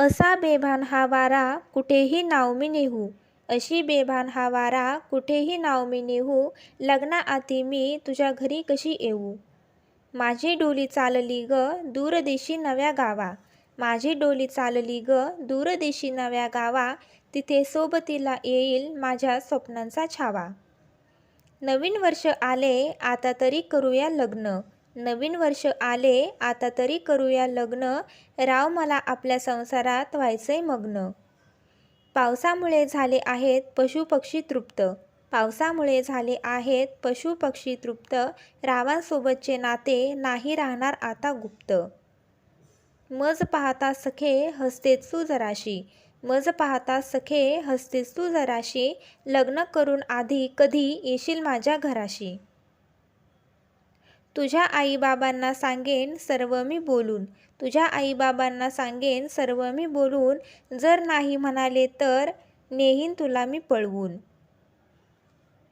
असा बेभान हा वारा कुठेही नाव मी नेहू. अशी बेभान हा वारा कुठेही नाव मी नेहू. लग्नाआधी मी तुझ्या घरी कशी येऊ? माझी डोली चालली ग दूरदेशी नव्या गावा. माझी डोली चालली ग दूरदेशी नव्या गावा. तिथे सोबतीला येईल माझ्या स्वप्नांचा छावा. नवीन वर्ष आले आता तरी करूया लग्न. नवीन वर्ष आले आता तरी करूया लग्न. राव मला आपल्या संसारात व्हायचंय मग्न. पावसामुळे झाले आहेत पशुपक्षी तृप्त. पावसामुळे झाले आहेत पशुपक्षी तृप्त. रावांसोबतचे नाते नाही राहणार आता गुप्त. मज पाहता सखे हसतेच तू जराशी. मज पाहता सखे हसतेच तू जराशी. लग्न करून आधी कधी येशील माझ्या घराशी? तुझ्या आईबाबांना सांगेन सर्व मी बोलून. तुझ्या आईबाबांना सांगेन सर्व मी बोलून. जर नाही म्हणाले तर नेहीन तुला मी पळवून.